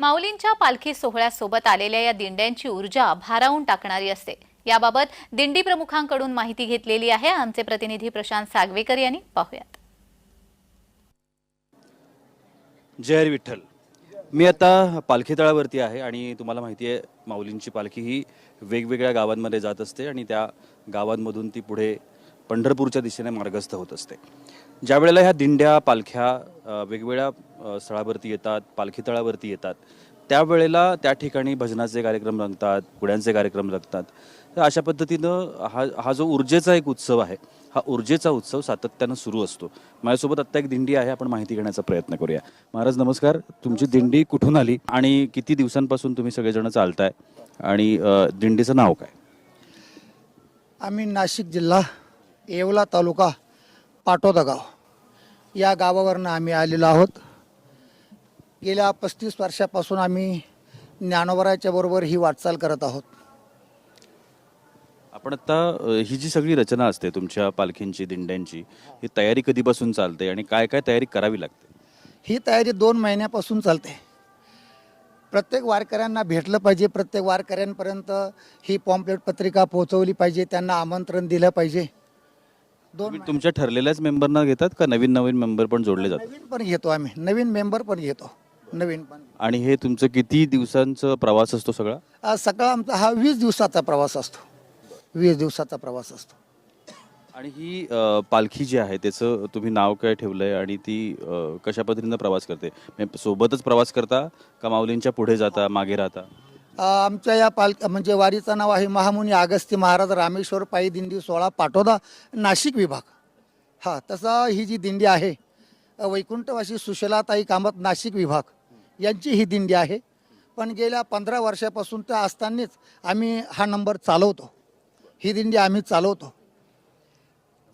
माऊलींच्या पालखी सोहळ्यासोबत आलेल्या या दिंड्यांची ऊर्जा भारावून टाकणारी असते. याबाबत दिंडी प्रमुखांकडून माहिती घेतलेली आहे. आमचे प्रतिनिधी प्रशांत सागवेकर यांनी पाहुयात. जय विठ्ठल. मी आता पालखी तळावरती आहे आणि तुम्हाला माहिती आहे माऊलींची पालखी ही वेगवेगळ्या गावांमध्ये जात असते आणि त्या गावांमधून ती पुढे पंढरपूरच्या दिशेने मार्गस्थ होत असते. ज्या वेळेला ह्या दिंड्या पालख्या वेगवेगळ्या स्थळावरती येतात पालखी तळावरती येतात त्यावेळेला त्या ठिकाणी भजनाचे कार्यक्रम रंगतात पुड्यांचे कार्यक्रम रंगतात. तर अशा पद्धतीनं हा हा जो ऊर्जेचा एक उत्सव आहे हा ऊर्जेचा उत्सव सातत्यानं सुरू असतो. माझ्यासोबत आत्ता एक दिंडी आहे आपण माहिती घेण्याचा प्रयत्न करूया. महाराज नमस्कार. तुमची दिंडी कुठून आली आणि किती दिवसांपासून तुम्ही सगळेजण चालताय? आणि दिंडीचं नाव काय? आम्ही नाशिक जिल्हा येवला तालुका पाटोदा गाव. या गावावरनं आम्ही आलेलो आहोत. गेल्या पस्तीस वर्षापासून आम्ही ज्ञानोबराच्या बरोबर ही वाटचाल करत आहोत. आपण आता ही जी सगळी रचना असते तुमच्या पालखींची दिंड्यांची ही तयारी कधीपासून चालते आणि काय काय तयारी करावी लागते? ही तयारी दोन महिन्यापासून चालते. प्रत्येक वारकऱ्यांना भेटलं पाहिजे प्रत्येक वारकऱ्यांपर्यंत ही पॉम्पलेट पत्रिका पोहोचवली पाहिजे त्यांना आमंत्रण दिलं पाहिजे. दोन तुम्ही तुमच्या ठरलेल्याच मेंबरना घेतात का नवीन नवीन मेंबर पण जोडले जातात? नवीन पण घेतो आम्ही. नवीन मेंबर पण घेतो. नवीन पण. आणि हे तुमचं किती दिवसांचा प्रवास असतो सगळा? आज सकाळ आमचा हा वीस दिवसाचा प्रवास असतो. वीस दिवसाचा प्रवास असतो. आणि ही अ, पालखी जी आहे त्याचं तुम्ही नाव काय ठेवलंय आणि ती अ, कशा पद्धतीनं प्रवास करते? म्हणजे सोबतच प्रवास करता का माऊलींच्या पुढे जाता मागे राहता? आमच्या या पाल म्हणजे वारीचं नाव आहे महामुनी अगस्ती महाराज रामेश्वर पायी दिंडी सोळा पाटोदा नाशिक विभाग. हा तसा ही जी दिंडी आहे वैकुंठवाशी वैकुंठवासी सुशलाताई कामत नाशिक विभाग यांची ही दिंडी आहे. पण गेल्या पंधरा वर्षापासून त्या असतानाच आम्ही हा नंबर चालवतो. ही दिंडी आम्ही चालवतो.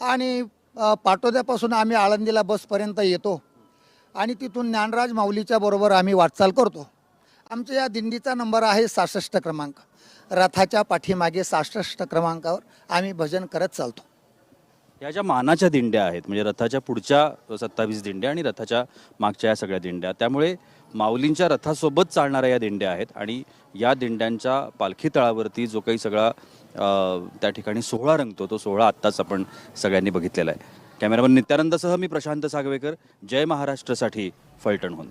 आणि पाटोद्यापासून आम्ही आळंदीला बसपर्यंत येतो. आणि तिथून ज्ञानराज माऊलीच्या बरोबर आम्ही वाटचाल करतो. आमच्या या दिंडीचा नंबर आहे सहासष्ट क्रमांक. रथाच्या पाठीमागे सहासष्ट क्रमांकावर आम्ही भजन करत चालतो. ह्या ज्या मानाच्या दिंड्या आहेत म्हणजे रथाच्या पुढच्या सत्तावीस दिंड्या आणि रथाच्या मागच्या या सगळ्या दिंड्या त्यामुळे माऊलींच्या रथासोबत चालणाऱ्या या दिंड्या आहेत आणि या दिंड्यांच्या पालखी तळावरती जो काही सगळा त्या ठिकाणी सोहळा रंगतो तो सोहळा आत्ताच आपण सगळ्यांनी बघितलेला आहे. कॅमेरामन नित्यानंदसह मी प्रशांत सागवेकर जय महाराष्ट्रसाठी फलटणहून